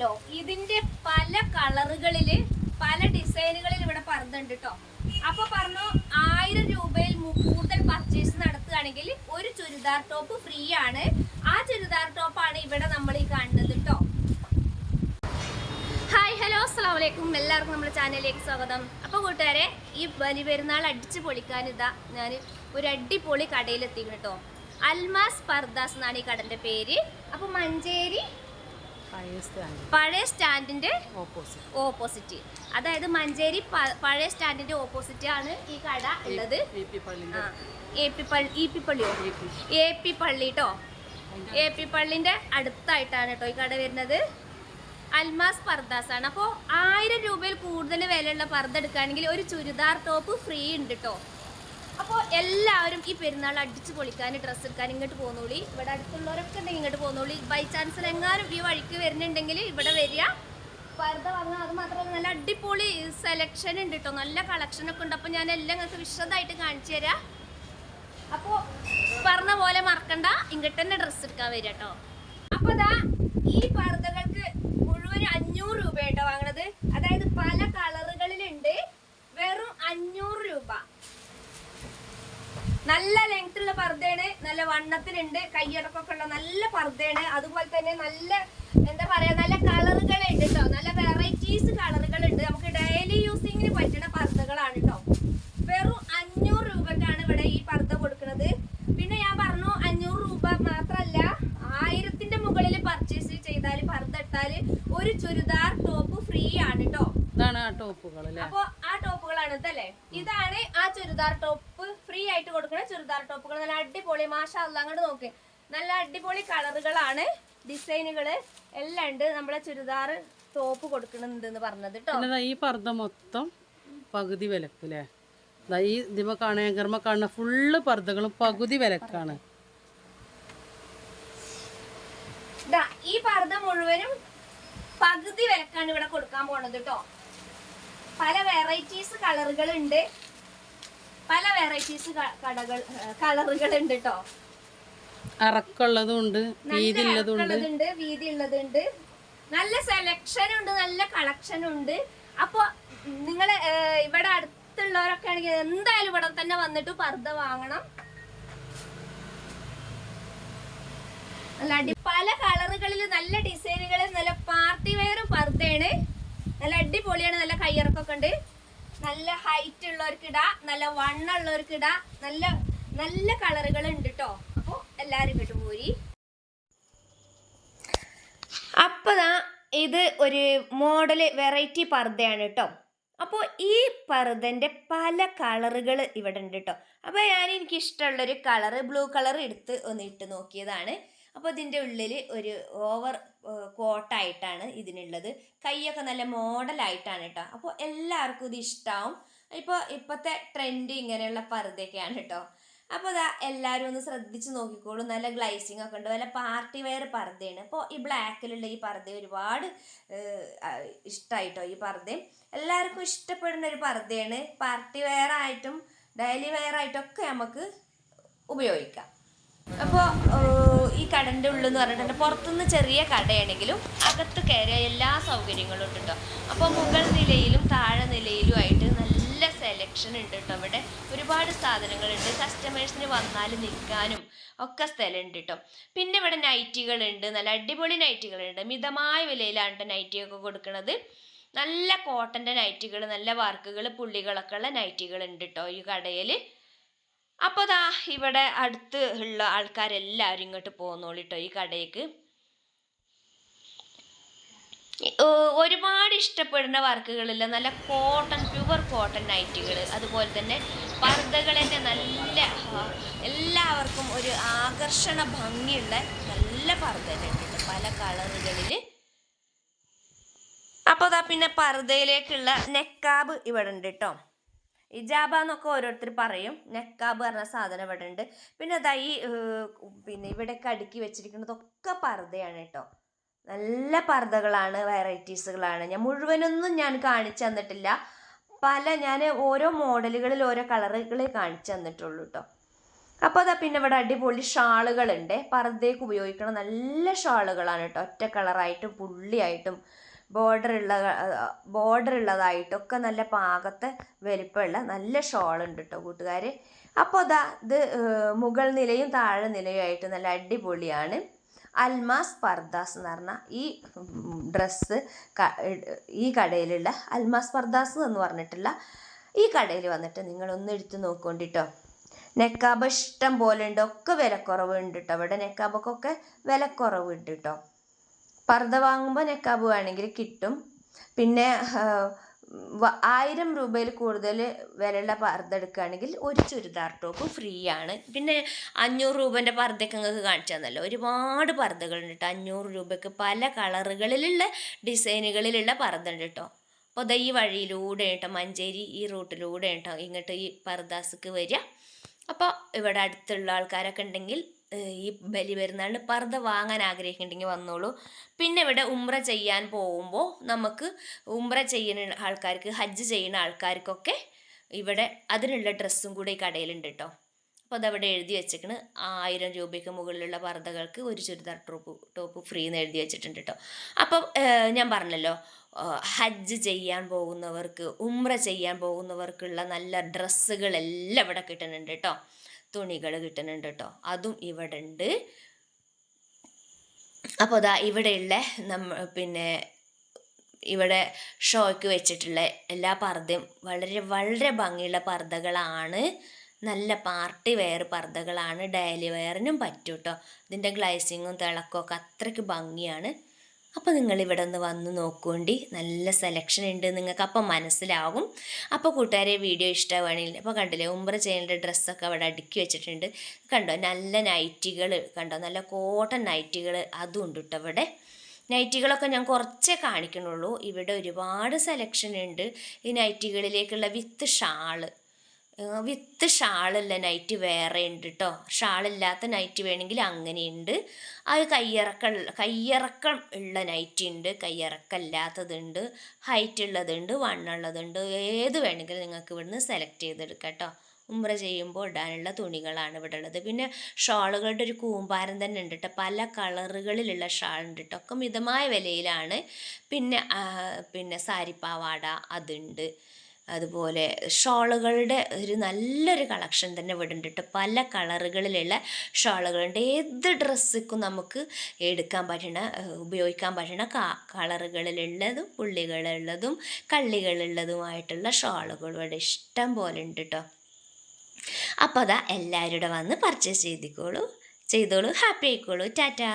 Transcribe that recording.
കണ്ടല്ലോ ഇതിന്റെ പല കളറുകളിൽ പല ഡിസൈനുകളിൽ ഇവിടെ പറഞ്ഞിട്ടുണ്ട് കേട്ടോ അപ്പൊ പറഞ്ഞു ആയിരം രൂപയിൽ കൂടുതൽ പർച്ചേസ് നടത്തുകയാണെങ്കിൽ ഒരു ചുരിദാർ ടോപ്പ് ഫ്രീ ആണ്. ആ ചുരിദാർ ടോപ്പാണ് ഇവിടെ നമ്മൾ ഈ കാണുന്നത് കേട്ടോ ഹായ് ഹലോ അസ്സാം വലൈക്കും എല്ലാവർക്കും നമ്മുടെ ചാനലിലേക്ക് സ്വാഗതം. അപ്പോൾ കൂട്ടുകാരെ ഈ ബലി പെരുന്നാൾ അടിച്ച് പൊളിക്കാൻ ഇതാ ഞാൻ ഒരു അടിപൊളി കടയിലെത്തിക്കണം കേട്ടോ അൽമാസ് പർദാസ് എന്നാണ് ഈ കടന്റെ പേര്. അപ്പോൾ മഞ്ചേരി പഴയ സ്റ്റാൻഡിന്റെ ഓപ്പോസിറ്റ്. ഓപ്പോസിറ്റ്. അതായത് മഞ്ചേരി പഴയ സ്റ്റാൻഡിന്റെ ഓപ്പോസിറ്റ് ആണ് ഈ കട ഉള്ളത്. A P പള്ളിയോ? A P. പള്ളി കേട്ടോ എ പി പള്ളിന്റെ അടുത്തായിട്ടാണ് കേട്ടോ ഈ കട വരുന്നത്. അൽമാസ് പർദാസ് ആണ്. അപ്പോൾ ആയിരം രൂപയിൽ കൂടുതൽ വിലയുള്ള പർദ്ദ എടുക്കുകയാണെങ്കിൽ ഒരു ചുരിദാർ ടോപ്പ് ഫ്രീ ഉണ്ട് കേട്ടോ അപ്പോൾ എല്ലാവരും ഈ പെരുന്നാൾ അടിച്ച് പൊളിക്കാൻ ഡ്രസ്സ് എടുക്കാൻ ഇങ്ങോട്ട് പോന്നോളി. ഇവിടെ അടുത്തുള്ളവരൊക്കെ ഉണ്ടെങ്കിൽ ഇങ്ങോട്ട് പോന്നോളി. ബൈ ചാൻസിൽ എങ്ങാനും ഈ വഴിക്ക് വരുന്നുണ്ടെങ്കിൽ ഇവിടെ വരിക. പർദ്ദ വന്നാൽ അത് മാത്രമല്ല നല്ല അടിപൊളി സെലക്ഷൻ ഉണ്ട് കേട്ടോ നല്ല കളക്ഷനൊക്കെ ഉണ്ട്. അപ്പോൾ ഞാൻ എല്ലാം നിങ്ങൾക്ക് വിശദമായിട്ട് കാണിച്ചു തരാം. അപ്പോൾ പറഞ്ഞ പോലെ മറക്കണ്ട. ഇങ്ങോട്ട് തന്നെ ഡ്രസ്സ് എടുക്കാൻ വരിക കേട്ടോ അപ്പോൾ അതാ ഈ പർദ്ദകൾക്ക് മുഴുവൻ അഞ്ഞൂറ് രൂപ കേട്ടോ വാങ്ങണത്. അതായത് പല കളറുകളിലുണ്ട് വെറും അഞ്ഞൂറ് രൂപ. നല്ല ലെങ്ത് ഉള്ള പർദ്ദയാണ് നല്ല വണ്ണത്തിലുണ്ട് കയ്യടക്കൊക്കെ ഉള്ള നല്ല പർദ്ദയാണ്. അതുപോലെ തന്നെ നല്ല എന്താ പറയാ നല്ല കളറുകളുണ്ട് കേട്ടോ നല്ല വെറൈറ്റീസ് കളറുകളുണ്ട് നമുക്ക് ഡെയിലി യൂസിങ്ങിന് പറ്റുന്ന പർദ്ദകളാണ് കേട്ടോ വെറും അഞ്ഞൂറ് രൂപക്കാണ് ഇവിടെ ഈ പർദ്ദ കൊടുക്കുന്നത്. പിന്നെ ഞാൻ പറഞ്ഞു അഞ്ഞൂറ് രൂപ മാത്രല്ല ആയിരത്തിന്റെ മുകളിൽ പർച്ചേസ് ചെയ്താൽ പർദ്ദ ഇട്ടാൽ ഒരു ചുരിദാർ ടോപ്പ് ഫ്രീ ആണ് കേട്ടോ ഇതാണ് ആ ടോപ്പുകൾ അല്ലേ അപ്പൊ ആ ടോപ്പുകളാണ് ഇതല്ലേ? ഇതാണ് ആ ചുരിദാർ ടോപ്പ് ഫ്രീ ആയിട്ട് കൊടുക്കുന്ന ചുരിദാർ ടോപ്പുകൾ. നല്ല അടിപൊളി മാഷാ അല്ലാ അങ്ങോട്ട് നോക്ക്. നല്ല അടിപൊളി കളറുകളാണ് ഡിസൈനുകൾ. എല്ലാം ഉണ്ട് നമ്മളെ ചുരിദാർ ടോപ്പ് കൊടുക്കുന്നുണ്ട് എന്ന് പറഞ്ഞത് കേട്ടോ ഈ പർദ്ദ മൊത്തം പകുതി വിലക്കല്ലേ ഈ ഇതിമ കാണേങ്കർമ്മ കാണുന്ന ഫുള്ള് പർദ്ദകളും പകുതി വിലക്കാണ്. ഈ പർദ്ദ മുഴുവനും പകുതി വിലക്കാണ് ഇവിടെ കൊടുക്കാൻ പോണത് കേട്ടോ പല വെറൈറ്റീസ് കളറുകൾ ഉണ്ട് പല വെറൈറ്റീസ് കടകൾ കളറുകൾ ഉണ്ട് കേട്ടോ അറക്കുള്ളതും ഉണ്ട് വീതി ഉള്ളതുണ്ട് വീതി ഉള്ളതുണ്ട് നല്ല സെലക്ഷൻ ഉണ്ട് നല്ല കളക്ഷൻ ഉണ്ട്. അപ്പൊ നിങ്ങൾ ഇവിടെ അടുത്തുള്ളവരൊക്കെ ആണെങ്കിൽ എന്തായാലും ഇവിടെ തന്നെ വന്നിട്ട് പർദ്ദ വാങ്ങണം. നല്ല പല കളറുകളിൽ നല്ല ഡിസൈനുകളിൽ നല്ല പാർട്ടി വെയർ പർദ്ദയാണ്. നല്ല അടിപൊളിയാണ് നല്ല കയ്യിറക്കൊക്കെ ഉണ്ട്. നല്ല ഹൈറ്റ് ഉള്ളവർക്ക് ഇടാ നല്ല വണ്ണുള്ളവർക്ക് ഇടാ നല്ല നല്ല കളറുകൾ ഉണ്ട് കേട്ടോ അപ്പോൾ എല്ലാവരും ഇങ്ങോട്ട് പോരി. അപ്പതാ ഇത് ഒരു മോഡൽ വെറൈറ്റി പർദ്ദയാണ് കേട്ടോ അപ്പോൾ ഈ പർദ്ദന്റെ പല കളറുകൾ ഇവിടെ ഉണ്ട് കേട്ടോ അപ്പോൾ ഞാൻ എനിക്കിഷ്ടമുള്ളൊരു കളറ് ബ്ലൂ കളർ എടുത്ത് ഒന്ന് ഇട്ട് നോക്കിയതാണ്. അപ്പോൾ ഇതിന്റെ ഉള്ളിൽ ഒരു ഓവർ കോട്ടായിട്ടാണ് ഇതിനുള്ളത്. കൈയൊക്കെ നല്ല മോഡലായിട്ടാണ് കേട്ടോ അപ്പോൾ എല്ലാവർക്കും ഇത് ഇഷ്ടമാവും ഇപ്പോൾ ഇപ്പോഴത്തെ ട്രെൻഡ് ഇങ്ങനെയുള്ള പർദ്ദയൊക്കെയാണ് കേട്ടോ അപ്പോൾ അതാ എല്ലാവരും ഒന്ന് ശ്രദ്ധിച്ച് നോക്കിക്കോളൂ. നല്ല ഗ്ലൈസിങ് ഒക്കെ ഉണ്ട്. നല്ല പാർട്ടി വെയർ പർദ്ദയാണ്. അപ്പോൾ ഈ ബ്ലാക്കിലുള്ള ഈ പർദ്ദ ഒരുപാട് ഇഷ്ടമായിട്ടോ ഈ പർദ്ദയും എല്ലാവർക്കും ഇഷ്ടപ്പെടുന്ന ഒരു പർദ്ദയാണ്. പാർട്ടി വെയർ ആയിട്ടും ഡെയിലി വെയർ ആയിട്ടൊക്കെ നമുക്ക് ഉപയോഗിക്കാം. അപ്പോൾ കടന്റെ ഉള്ളിൽ എന്ന് പറഞ്ഞിട്ടുണ്ട് പുറത്തുനിന്ന് ചെറിയ കടയാണെങ്കിലും അകത്ത് കയറിയ എല്ലാ സൗകര്യങ്ങളും ഉണ്ട് കേട്ടോ അപ്പോൾ മുകൾ നിലയിലും താഴെ നിലയിലും ആയിട്ട് നല്ല സെലക്ഷൻ ഉണ്ട് കേട്ടോ ഇവിടെ ഒരുപാട് സാധനങ്ങളുണ്ട്. കസ്റ്റമേഴ്സിന് വന്നാൽ നിൽക്കാനും ഒക്കെ സ്ഥലമുണ്ട് കേട്ടോ പിന്നെ ഇവിടെ നൈറ്റികളുണ്ട് നല്ല അടിപൊളി നൈറ്റികളുണ്ട് മിതമായ വിലയിലാണ് കേട്ടോ നൈറ്റിയൊക്കെ കൊടുക്കുന്നത് നല്ല കോട്ടന്റെ നൈറ്റികൾ നല്ല വർക്കുകൾ പുള്ളികളൊക്കെ ഉള്ള നൈറ്റികൾ ഉണ്ട് കേട്ടോ ഈ കടയിൽ അപ്പോൾ ദാ ഇവിടെ അടുത്ത് ഉള്ള ആൾക്കാരെല്ലാവരും ഇങ്ങോട്ട് പോന്നോളിട്ടോ ഈ കടയ്ക്ക്. ഒരുപാട് ഇഷ്ടപ്പെടുന്ന വർക്കുകളില്ല. നല്ല കോട്ടൺ പ്യുവർ കോട്ടൺ നൈറ്റുകൾ അതുപോലെ തന്നെ പർദ്ദകൾ തന്നെ നല്ല എല്ലാവർക്കും ഒരു ആകർഷണ ഭംഗിയുള്ള നല്ല പർദ്ദ പല കളറുകളിൽ അപ്പോൾ ദാ പിന്നെ പർദ്ദയിലേക്കുള്ള നെക്കാബ് ഇവിടെ ഉണ്ട് കേട്ടോ ഇജാബ എന്നൊക്കെ ഓരോരുത്തർ പറയും. നെക്കാബ് പറഞ്ഞ സാധനം ഇവിടെ ഉണ്ട്. പിന്നെ അതാ ഈ പിന്നെ ഇവിടെയൊക്കെ അടുക്കി വെച്ചിരിക്കുന്നതൊക്കെ പർദ്ദയാണ് കേട്ടോ നല്ല പർദ്ദകളാണ് വെറൈറ്റീസുകളാണ് ഞാൻ മുഴുവനൊന്നും ഞാൻ കാണിച്ചു തന്നിട്ടില്ല. പല ഞാൻ ഓരോ മോഡലുകളിൽ ഓരോ കളറുകളെ കാണിച്ചു തന്നിട്ടുള്ളൂ കേട്ടോ അപ്പോൾ അതാ പിന്നെ ഇവിടെ അടിപൊളി ഷാളുകളുണ്ട്. പർദ്ദയ്ക്ക് ഉപയോഗിക്കുന്ന നല്ല ഷാളുകളാണ് കേട്ടോ ഒറ്റ കളറായിട്ടും പുള്ളിയായിട്ടും ബോർഡർ ഉള്ള ബോർഡർ ഉള്ളതായിട്ടൊക്കെ നല്ല പാകത്തെ വലിപ്പമുള്ള നല്ല ഷോൾ ഉണ്ട് കേട്ടോ കൂട്ടുകാർ അപ്പോൾ അതാ ഇത് മുകൾ നിലയും താഴെ നിലയും ആയിട്ട് നല്ല അടിപൊളിയാണ്. അൽമാസ് പർദാസ് എന്ന് പറഞ്ഞ ഈ ഡ്രസ്സ് ഈ കടയിലുള്ള അൽമാസ് പർദാസ് എന്ന് പറഞ്ഞിട്ടുള്ള ഈ കടയിൽ വന്നിട്ട് നിങ്ങളൊന്ന് എടുത്ത് നോക്കൊണ്ടിട്ടോ. നെക്കാബ് ഇഷ്ടം പോലെ ഉണ്ട് ഒക്കെ വിലക്കുറവ് ഉണ്ട് കേട്ടോ ഇവിടെ നെക്കാബൊക്കെ വിലക്കുറവ് ഉണ്ട് കേട്ടോ പർദ്ദ വാങ്ങുമ്പോൾ നെക്കാബ് വേണമെങ്കിൽ കിട്ടും. പിന്നെ ആയിരം രൂപയിൽ കൂടുതൽ വിലയുള്ള പർദ്ദ എടുക്കുകയാണെങ്കിൽ ഒരു ചുരിദാർ ടോപ്പ് ഫ്രീ ആണ്. പിന്നെ അഞ്ഞൂറ് രൂപേന്റെ പർദ്ദയൊക്കെ നിങ്ങൾക്ക് കാണിച്ചു തന്നല്ലോ ഒരുപാട് പർദ്ദകളുണ്ട് കേട്ടോ അഞ്ഞൂറ് രൂപയ്ക്ക് പല കളറുകളിലുള്ള ഡിസൈനുകളിലുള്ള പർദ്ദ ഉണ്ട് കേട്ടോ അപ്പോൾ ദാ ഈ വഴിയിലൂടെ കേട്ടോ മഞ്ചേരി ഈ റൂട്ടിലൂടെ കേട്ടോ ഇങ്ങോട്ട് ഈ പർദാസ്ക്ക് വരിക. അപ്പോൾ ഇവിടെ അടുത്തുള്ള ആൾക്കാരൊക്കെ ഉണ്ടെങ്കിൽ ഈ ബലി പെരുന്നാളിന് പർദ്ദ വാങ്ങാൻ ആഗ്രഹിക്കുന്നുണ്ടെങ്കിൽ വന്നോളൂ. പിന്നെ ഇവിടെ ഉംറ ചെയ്യാൻ പോകുമ്പോൾ നമുക്ക് ഉംറ ചെയ്യുന്ന ആൾക്കാർക്ക് ഹജ്ജ് ചെയ്യുന്ന ആൾക്കാർക്കൊക്കെ ഇവിടെ അതിനുള്ള ഡ്രസ്സും കൂടെ ഈ കടയിലുണ്ട് കേട്ടോ. അപ്പോൾ അതവിടെ എഴുതി വെച്ചേക്കണ്. ആയിരം രൂപയ്ക്ക് മുകളിലുള്ള പർദ്ദകൾക്ക് ഒരു ചുരിദാർ ടോപ്പ് ടോപ്പ് ഫ്രീ എന്ന് എഴുതി വെച്ചിട്ടുണ്ട് കേട്ടോ. അപ്പം ഞാൻ പറഞ്ഞല്ലോ ഹജ്ജ് ചെയ്യാൻ പോകുന്നവർക്ക് ഉംറ ചെയ്യാൻ പോകുന്നവർക്കുള്ള നല്ല ഡ്രസ്സുകളെല്ലാം ഇവിടെ കിട്ടുന്നുണ്ട് കേട്ടോ. തുണികൾ കിട്ടുന്നുണ്ട് കേട്ടോ. അതും ഇവിടെ ഉണ്ട് അപ്പോൾ അതാ ഇവിടെയുള്ള നമ്മ പിന്നെ ഇവിടെ ഷോയ്ക്ക് വെച്ചിട്ടുള്ള എല്ലാ പർദ്ദയും വളരെ വളരെ ഭംഗിയുള്ള പർദ്ദകളാണ്. നല്ല പാർട്ടി വെയർ പർദ്ദകളാണ്. ഡെയിലി വെയറിനും പറ്റും കേട്ടോ. ഇതിന്റെ ഗ്ലൈസിങ്ങും തിളക്കും ഒക്കെ അത്രയ്ക്ക് ഭംഗിയാണ്. അപ്പോൾ നിങ്ങൾ ഇവിടെ ഒന്ന് വന്ന് നോക്കുകൊണ്ടി നല്ല സെലക്ഷൻ ഉണ്ട് നിങ്ങൾക്ക്. അപ്പം മനസ്സിലാവും. അപ്പോൾ കൂട്ടുകാരെ വീഡിയോ ഇഷ്ടമാണെങ്കിൽ അപ്പോൾ കണ്ടില്ലേ ഉമ്പ്ര ചെയ്യേണ്ട ഡ്രസ്സൊക്കെ അവിടെ അടുക്കി വെച്ചിട്ടുണ്ട്. കണ്ടോ നല്ല നൈറ്റികൾ കണ്ടോ നല്ല കോട്ടൺ നൈറ്റികൾ അതും ഉണ്ട് കേട്ടോ അവിടെ നൈറ്റികളൊക്കെ ഞാൻ കുറച്ചേ കാണിക്കണുള്ളൂ ഇവിടെ ഒരുപാട് സെലക്ഷൻ ഉണ്ട്. ഈ നൈറ്റികളിലേക്കുള്ള വിത്ത് ഷാൾ വിത്ത് ഷാളല്ല നൈറ്റ് വേറെ ഉണ്ട് കേട്ടോ ഷാളില്ലാത്ത നൈറ്റ് വേണമെങ്കിൽ അങ്ങനെയുണ്ട്. അത് കയ്യിറക്ക കയ്യിറക്കം ഉള്ള നൈറ്റ് ഉണ്ട് കയ്യിറക്കമില്ലാത്തതുണ്ട് ഹൈറ്റ് ഉള്ളതുണ്ട് വണ്ണുള്ളതുണ്ട് ഏത് വേണമെങ്കിലും നിങ്ങൾക്ക് ഇവിടുന്ന് സെലക്ട് ചെയ്തെടുക്കാം കേട്ടോ ഉമ്ര ചെയ്യുമ്പോൾ ഇടാനുള്ള തുണികളാണ് ഇവിടെ ഉള്ളത്. പിന്നെ ഷാളുകളുടെ ഒരു കൂമ്പാരം തന്നെ ഉണ്ട് കേട്ടോ പല കളറുകളിലുള്ള ഷാൾ ഉണ്ട് കേട്ടോ ഒക്കെ മിതമായ വിലയിലാണ്. പിന്നെ പിന്നെ പിന്നെ സാരിപ്പാവാട അതുണ്ട്. അതുപോലെ ഷോളുകളുടെ ഒരു നല്ലൊരു കളക്ഷൻ തന്നെ കേട്ടോ പല കളറുകളിലുള്ള ഷോളുകളുണ്ട്. ഏത് ഡ്രസ്സിക്കും നമുക്ക് എടുക്കാൻ പറ്റണ ഉപയോഗിക്കാൻ പറ്റണ കളറുകളിലുള്ളതും പുള്ളികളുള്ളതും കള്ളികളുള്ളതുമായിട്ടുള്ള ഷോളുകൾ ഇവിടെ ഇഷ്ടം പോലെ ഉണ്ട് കേട്ടോ അപ്പോൾ അതാ എല്ലാവരും വന്ന് പർച്ചേസ് ചെയ്തിക്കോളൂ. ചെയ്തോളൂ. ഹാപ്പി ആയിക്കോളൂ. ടാറ്റാ.